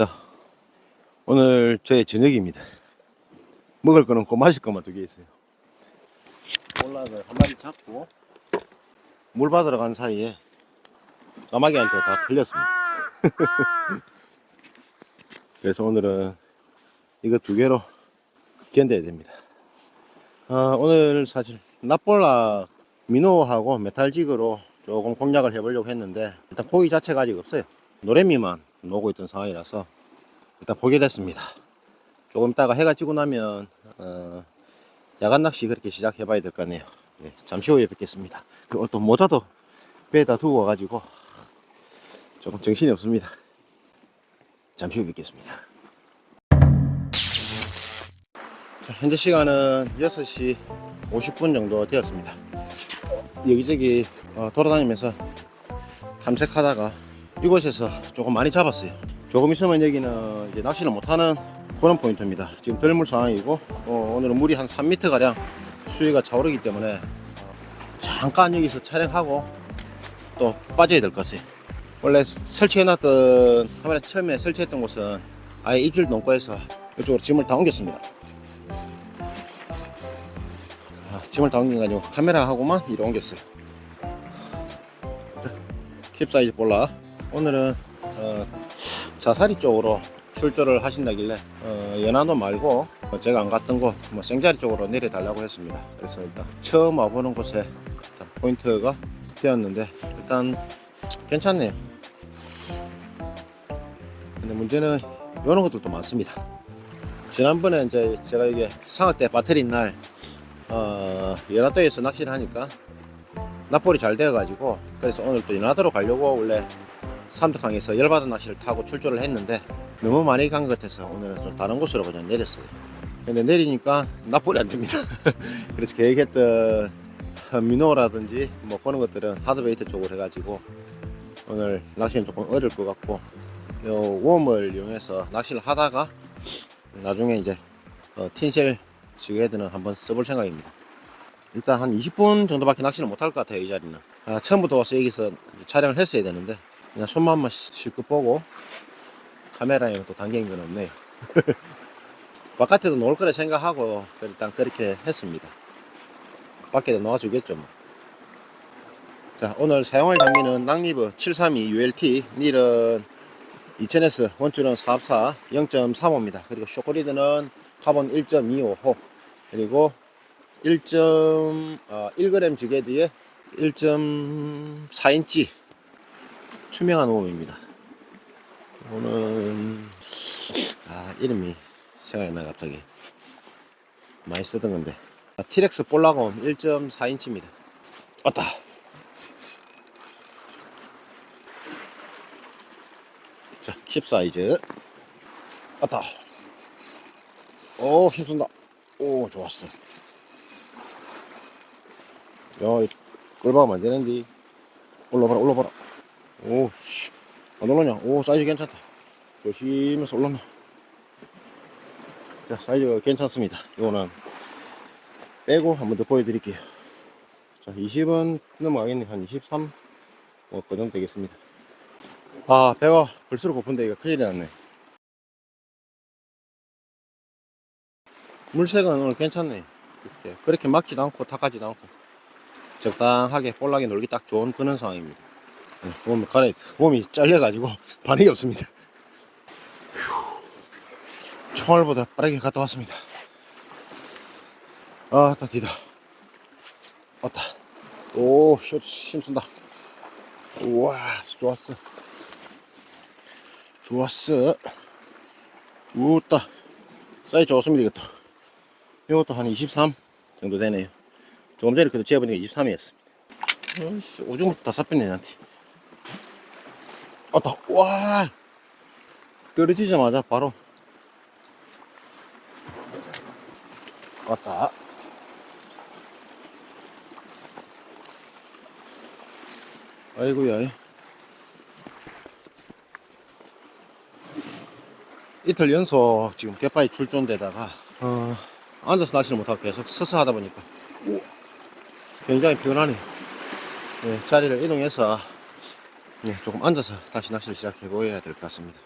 자, 오늘 저의 저녁입니다. 먹을 거는 고 마실 것만 두 개 있어요. 올라서 한 마리 잡고 물 받으러 간 사이에 까마귀한테 다 틀렸습니다. 그래서 오늘은 이거 두 개로 견뎌야 됩니다. 아, 오늘 사실 납볼라 민호하고 메탈직으로 조금 공략을 해보려고 했는데 일단 고기 자체가 아직 없어요. 노래미만 놓고 있던 상황이라서 일단 포기를 했습니다. 조금 있다가 해가 지고 나면 어, 야간 낚시 그렇게 시작해 봐야 될 것 같네요. 예, 잠시 후에 뵙겠습니다. 그리고 또 모자도 배에다 두고 와가지고 조금 정신이 없습니다. 잠시 후에 뵙겠습니다. 자, 현재 시간은 6시 50분 정도 되었습니다. 여기저기 어, 돌아다니면서 탐색하다가 이곳에서 조금 많이 잡았어요. 조금 있으면 여기는 이제 낚시를 못하는 그런 포인트입니다. 지금 덜물 상황이고 어, 오늘은 물이 한 3m 가량 수위가 차오르기 때문에 어, 잠깐 여기서 촬영하고 또 빠져야 될 것 같아요. 원래 설치해놨던 카메라 처음에 설치했던 곳은 아예 입질 농가에서 이쪽으로 짐을 다 옮겼습니다. 아, 짐을 다 옮겨가지고 카메라하고만 이리 옮겼어요. 자, 캡사이즈 볼라. 오늘은 어, 자사리 쪽으로 출조를 하신다길래 어, 연안도 말고 어, 제가 안 갔던 곳 뭐 생자리 쪽으로 내려달라고 했습니다. 그래서 일단 처음 와보는 곳에 포인트가 되었는데 일단 괜찮네요. 근데 문제는 이런 것들도 많습니다. 지난번에 이제 제가 이게 때 배터리 날 어, 연화도에서 낚시를 하니까 납볼이 잘 되어가지고 그래서 오늘 또 연화도로 가려고 원래 삼덕항에서 열받은 낚시를 타고 출조를 했는데 너무 많이 간 것 같아서 오늘은 좀 다른 곳으로 그냥 내렸어요. 근데 내리니까 납볼이 안 됩니다. 그래서 계획했던 미노라든지 뭐 그런 것들은 하드베이트 쪽으로 해가지고 오늘 낚시는 조금 어려울 것 같고 요 웜을 이용해서 낚시를 하다가 나중에 이제 어, 틴셀 지게드는 한번 써볼 생각입니다. 일단 한 20분 정도밖에 낚시를 못할 것 같아요 이 자리는. 아, 처음부터 와서 여기서 촬영을 했어야 되는데 그냥 손만 만 실컷 보고 카메라에 또 당긴 건 없네요. 바깥에도 놓을 거라 생각하고 일단 그렇게 했습니다. 밖에도 놓아주겠죠 뭐. 자 오늘 사용할 장비는 낭리브 732 ULT 닐은 2000S 원줄은 454 0.35입니다. 그리고 쇼크리드는 카본 1.25호 그리고 1.1g 지게드에 1.4인치 투명한 오음입니다. 이거는 아 이름이 생각이 나 갑자기 많이 쓰던 건데 아, 티렉스 볼라곤 1.4인치입니다. 왔다. 자, 킵 사이즈. 왔다. 오, 힘쓴다. 오, 좋았어. 야, 이 끌박하면 안 되는데. 올라봐라, 올라봐라. 오, 씨. 안 올라냐? 오, 사이즈 괜찮다. 조심해서 올라놔. 자, 사이즈가 괜찮습니다. 이거는 빼고 한 번 더 보여드릴게요. 자, 20은 넘어가겠네. 한 23? 뭐, 그 정도 되겠습니다. 아, 배가 벌써 고픈데 이거 큰일이 났네. 물색은 오늘 괜찮네. 이렇게 그렇게 막지도 않고 탁하지도 않고 적당하게 볼락이 놀기 딱 좋은 그런 상황입니다. 네, 몸이 가래 몸이 잘려가지고 반응이 없습니다. 휴, 총알보다 빠르게 갔다 왔습니다. 아, 딱 기다. 왔다. 오, 슛 힘쓴다. 우와, 좋았어. 좋았어. 우따. 사이즈 좋습니다, 이것도. 이것도 한 23 정도 되네요. 조금 전에 그래도 재보니까 23이었습니다. 어이씨, 오줌부터 다 쌌겠네, 나한테. 왔다, 와! 떨어지자마자 바로. 왔다. 아이고야. 이틀 연속 지금 갯바위 출전되다가 어, 앉아서 낚시를 못하고 계속 서서 하다 보니까 굉장히 피곤하네. 네, 자리를 이동해서 네, 조금 앉아서 다시 낚시를 시작해 보여야 될 것 같습니다.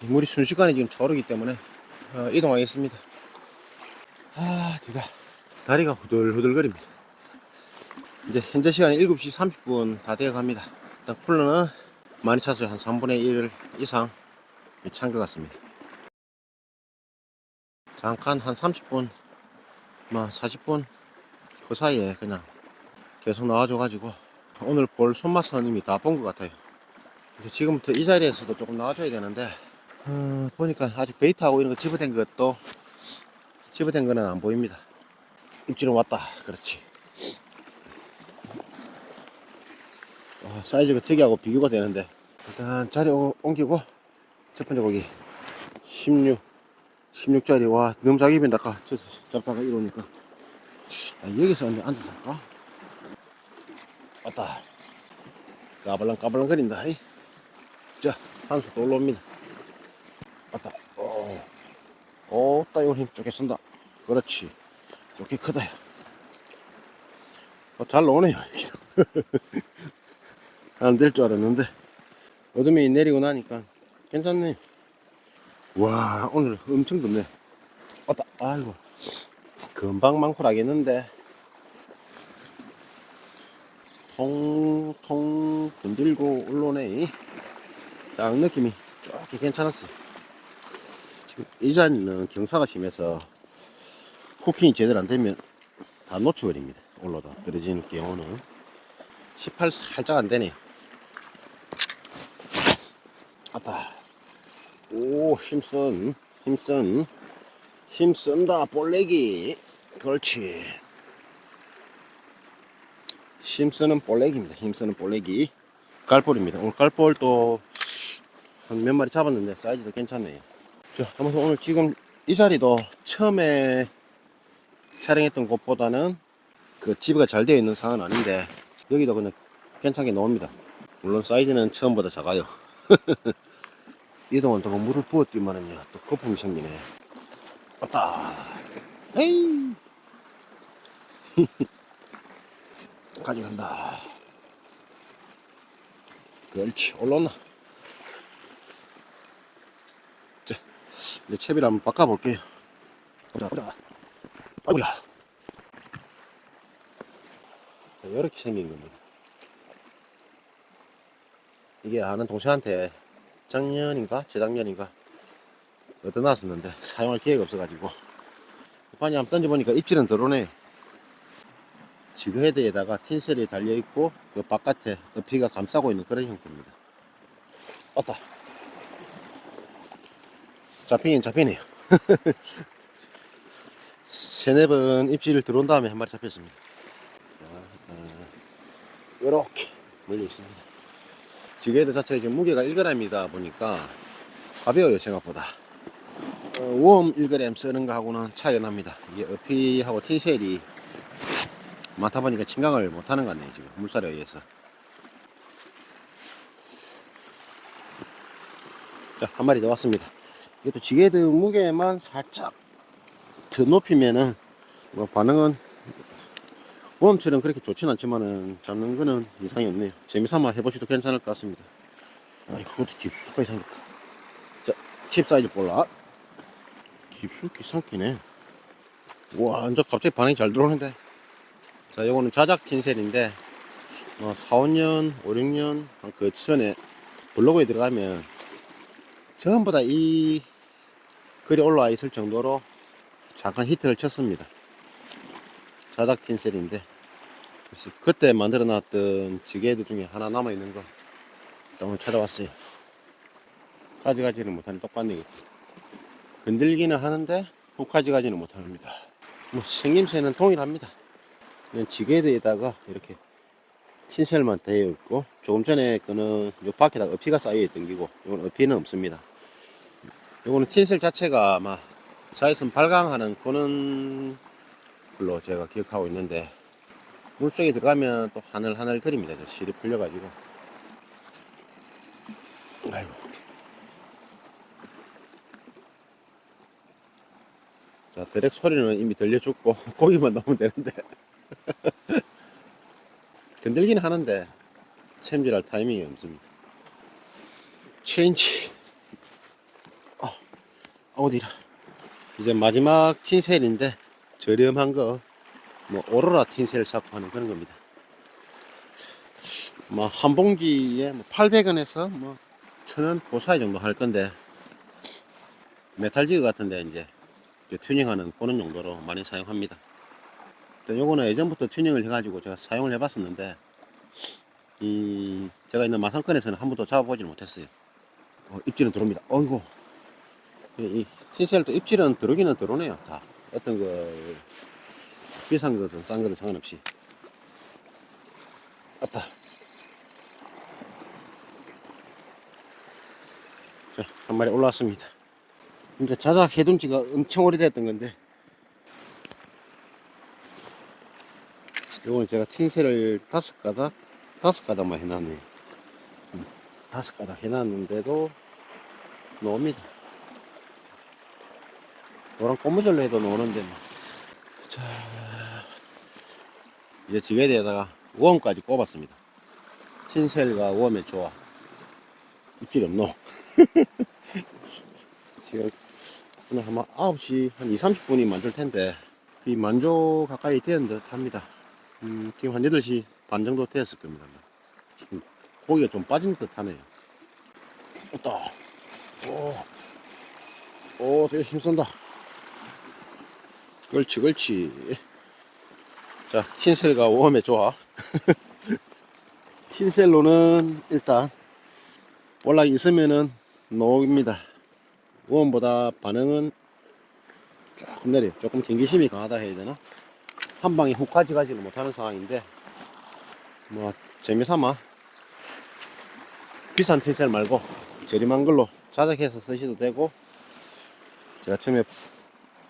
물이 순식간에 지금 차오르기 때문에 어, 이동하겠습니다. 아, 뒤다. 다리가 후들후들거립니다. 이제 현재 시간이 7시 30분 다 되어 갑니다. 일단 쿨러는 많이 찼어요. 한 3분의 1 이상 찬 것 같습니다. 잠깐 한 30분, 뭐 40분 그 사이에 그냥 계속 나와줘가지고 오늘 볼 손맛은 이미 다본 것 같아요. 지금부터 이 자리에서도 조금 나와줘야 되는데 어, 보니까 아직 베이트하고 이런 거 집어댄 것도 집어댄 거는 안 보입니다. 입질은 왔다. 그렇지. 와, 사이즈가 저기하고 비교가 되는데 일단 자리 오- 옮기고 첫 번째 고기 16 16짜리 와 너무 자기 입인다 아까 저 잡다가 이러니까 아, 여기서 앉아서 할까? 왔다. 까발랑 까발랑 거린다 이. 자 한수 또 올라옵니다. 왔다. 어. 오, 따 이걸 힘 쪼개 쓴다. 그렇지. 쪼개 크다. 어, 잘 나오네요 안 될 줄 알았는데. 어둠이 내리고 나니까 괜찮네. 와 오늘 엄청 덥네. 왔다. 아이고. 금방 망콜하겠는데 통통 건들고 올라오네 딱 느낌이 쪼게 괜찮았어. 지금 이 자리는 경사가 심해서 후킹이 제대로 안 되면 다 놓쳐버립니다. 올라다 떨어지는 경우는. 18 살짝 안 되네요. 아빠 오 힘쓴 힘쓴 힘쓴다 볼레기. 그렇지 힘쓰는 볼레기입니다. 힘쓰는 볼레기. 깔볼입니다. 오늘 깔볼도 한몇 마리 잡았는데 사이즈도 괜찮네요. 자 아무튼 오늘 지금 이 자리도 처음에 촬영했던 곳보다는 그 지브가 잘 되어 있는 상은 아닌데 여기도 그냥 괜찮게 나옵니다. 물론 사이즈는 처음보다 작아요. 이동안 또 물을 부었더만은요 또 거품이 생기네. 왔다! 에이 가져간다. 그렇지 올라온나? 자 이제 채비를 한번 바꿔볼게요. 보자 보자. 아이고야. 자 이렇게 생긴 겁니다. 이게 아는 동생한테 작년인가 재작년인가 얻어놨었는데 사용할 기회가 없어가지고. 판이 한번 던져보니까 입질은 들어오네 지그헤드에다가 틴셀이 달려있고 그 바깥에 어피가 감싸고 있는 그런 형태입니다. 왔다 잡히긴 잡히네요. 세네 번 입질 들어온 다음에 한 마리 잡혔습니다. 이렇게 물려 있습니다. 지게드 자체가 지금 무게가 1g이다 보니까 가벼워요 생각보다. 어, 웜 1g 쓰는 거하고는 차이가 납니다. 이게 어피하고 틴셀이 많다 보니까 침강을 못하는 것 같네요 지금 물살에 의해서 자 한 마리 더 왔습니다 이것도 지게드 무게만 살짝 더 높이면은 뭐 반응은 웜처럼 그렇게 좋진 않지만은 잡는 거는 이상이 없네요. 재미삼아 해보셔도 괜찮을 것 같습니다. 아, 그것도 깊숙하게 생겼다. 자, 칩 사이즈 볼라. 깊숙이 삼키네. 와, 완전 갑자기 반응이 잘 들어오는데. 자, 요거는 자작 틴셀인데, 뭐, 4, 5년, 5, 6년, 한그 전에 블로그에 들어가면 전부 다 이 글이 올라와 있을 정도로 잠깐 히트를 쳤습니다. 자작 틴셀인데 그때 만들어 놨던 지게들 중에 하나 남아 있는 거 오늘 찾아왔어요. 가져가지는 못하는 똑같네 이거. 건들기는 하는데 훅 가져가지는 못합니다. 뭐 생김새는 동일합니다. 그냥 지게대에다가 이렇게 틴셀만 되어 있고 조금 전에 거는 요 밖에다가 어피가 쌓여 있던 기고 이건 어피는 없습니다. 요거는 틴셀 자체가 아마 자외선 발광하는 그런 걸로 제가 기억하고 있는데 물속에 들어가면 또 하늘하늘 거립니다. 저 실이 풀려가지고 아이고 자 드랙 소리는 이미 들려 죽고 고기만 넣으면 되는데 건들기는 하는데 챔질할 타이밍이 없습니다 체인지 어디라. 이제 마지막 틴셀인데 저렴한 거, 뭐 오로라 틴셀 사고 하는 그런 겁니다. 뭐 한 봉지에 뭐 800원에서 뭐 1000원 그 사이 정도 할 건데 메탈지그 같은데 이제 튜닝하는 그런 용도로 많이 사용합니다. 요거는 예전부터 튜닝을 해가지고 제가 사용을 해봤었는데 음 제가 있는 마산권에서는 한 번도 잡아보지는 못했어요. 어, 입질은 들어옵니다. 어이구 이, 이 틴셀도 입질은 들어오기는 들어오네요. 다 어떤 거 비싼 거든 싼 거든 상관없이. 왔다. 자, 한 마리 올라왔습니다. 이제 자작 해둔 지가 엄청 오래됐던 건데, 요거는 제가 틴셀을 다섯 가닥, 다섯 가닥만 해놨네요. 음, 다섯 가닥 해놨는데도 나옵니다. 노란 고무줄로 해도 나오는데, 뭐. 자, 이제 지게대에다가 웜까지 꼽았습니다. 틴셀과 웜의 조합. 입질이 없노. 지금 오늘 아마 9시 한 2, 30분이 만들 텐데 이 만조 가까이 되는 듯 합니다. 음, 지금 한 8시 반 정도 되었을 겁니다. 지금 고기가 좀 빠진 듯 하네요. 왔다. 오, 오, 되게 힘쓴다. 그렇지, 그렇지. 자, 틴셀과 웜의 조합. 틴셀로는 일단 올라 있으면은 녹입니다. 웜보다 반응은 조금 내려요. 조금 경계심이 강하다 해야 되나? 한 방에 훅 가져가지는 못하는 상황인데, 뭐, 재미삼아, 비싼 틴셀 말고 저렴한 걸로 자작해서 쓰셔도 되고, 제가 처음에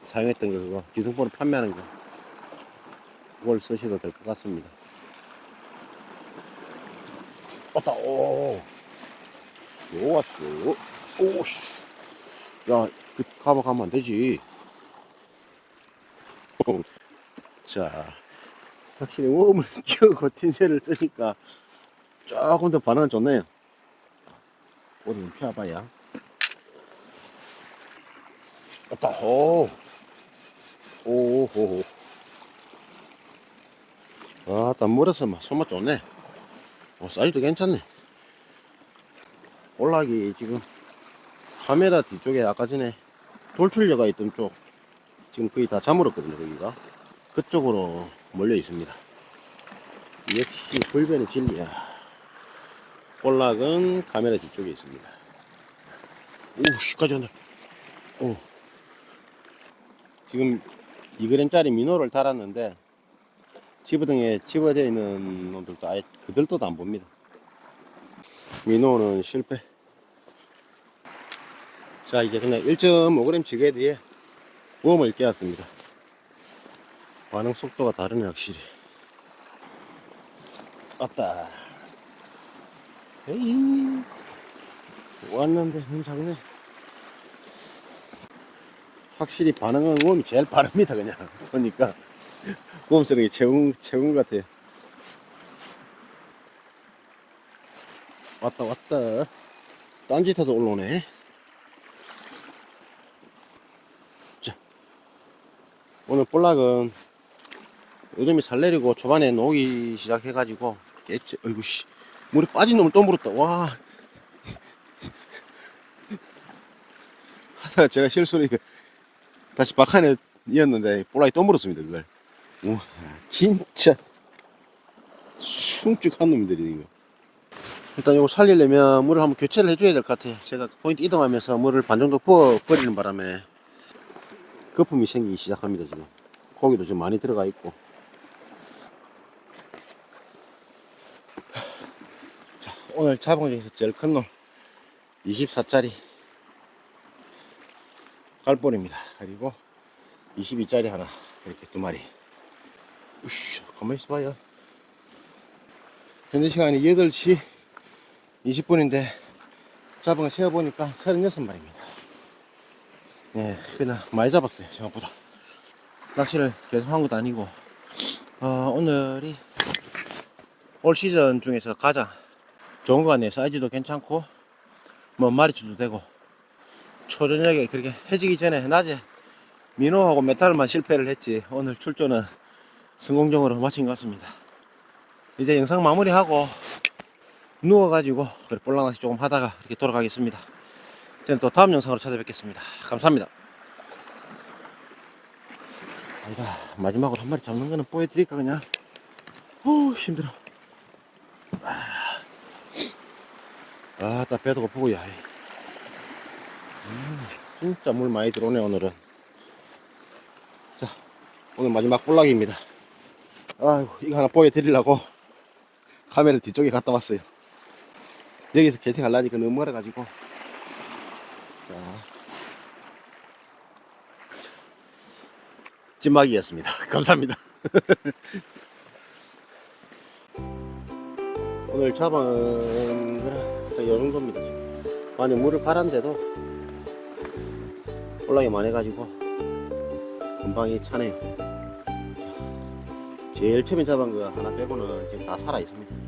사용했던 거, 그거, 기성포를 판매하는 거, 그걸 쓰셔도 될 것 같습니다. 왔다, 오. 좋았어. 오씨. 야, 그, 가봐 가면 안 되지. 자, 확실히 웜을 끼우고 틴셀을 쓰니까 조금 더 반응은 좋네요. 꼬리 좀 펴봐야. 왔다, 오. 오호. 아, 땀 물어서 막 손맛 좋네. 어, 사이즈도 괜찮네. 올라기 지금 카메라 뒤쪽에 아까 전에 돌출려가 있던 쪽 지금 거의 다 잠물었거든요 거기가 그쪽으로 몰려 있습니다. 역시 불변의 진리야. 볼락은 카메라 뒤쪽에 있습니다. 오 씨까지 한다. 오. 지금 2g짜리 민호를 달았는데 집어등에 집어되어 있는 놈들도 아예 그들도 안 봅니다. 민호는 실패. 자, 이제 그냥 1.5g 지게 뒤에 웜을 깨웠습니다. 반응 속도가 다르네, 확실히. 왔다. 에이, 왔는데 너무 작네. 확실히 반응은 웜이 제일 빠릅니다, 그냥. 보니까. 웜 쓰는 게 최고, 최고 같아요. 왔다 왔다 딴짓해도 올라오네 자 오늘 볼락은 요즘이 살 내리고 초반에 녹이 시작해가지고 깨지 어이구 씨 물에 빠진 놈을 또 물었다 와 하다가 제가 실수로 이거 다시 박한에 이었는데 볼락이 또 물었습니다 그걸 우와 진짜 숭쭉한 놈들이 이거 일단 이거 살리려면 물을 한번 교체를 해줘야 될 것 같아요. 제가 포인트 이동하면서 물을 반 정도 부어 버리는 바람에 거품이 생기기 시작합니다. 지금 고기도 좀 많이 들어가 있고. 오늘 잡은 것 중에서 제일 큰 놈 24짜리 깔볼입니다. 그리고 22짜리 하나 이렇게 두 마리. 우씨, 가만히 있어봐요. 현재 시간이 8시 20분인데 잡은 거 세어보니까 36마리입니다. 네, 그냥 많이 잡았어요. 생각보다. 낚시를 계속 한 것도 아니고 어, 오늘이 올 시즌 중에서 가장 좋은 거 같네요. 사이즈도 괜찮고 뭐 마리수도 되고 초저녁에 그렇게 해지기 전에 낮에 민호하고 메탈만 실패를 했지 오늘 출조는 성공적으로 마친 것 같습니다. 이제 영상 마무리하고 누워가지고 그래 볼랑낚시 조금 하다가 이렇게 돌아가겠습니다. 저는 또 다음 영상으로 찾아뵙겠습니다. 감사합니다. 아이가 마지막으로 한 마리 잡는 거는 보여드릴까 그냥. 어 힘들어. 아따 배도 고프고 야. 음, 진짜 물 많이 들어오네 오늘은. 자 오늘 마지막 볼락입니다. 아이고 이거 하나 보여드리려고 카메라 뒤쪽에 갔다 왔어요. 여기서 캐팅 하려니까 너무 멀어가지고. 자. 찐막이었습니다. 감사합니다. 오늘 잡은 이 정도입니다 지금. 많이 물을 갈았는데도 올라기 많이 해가지고 금방 이 차네요. 자, 제일 처음에 잡은 거 하나 빼고는 지금 다 살아 있습니다.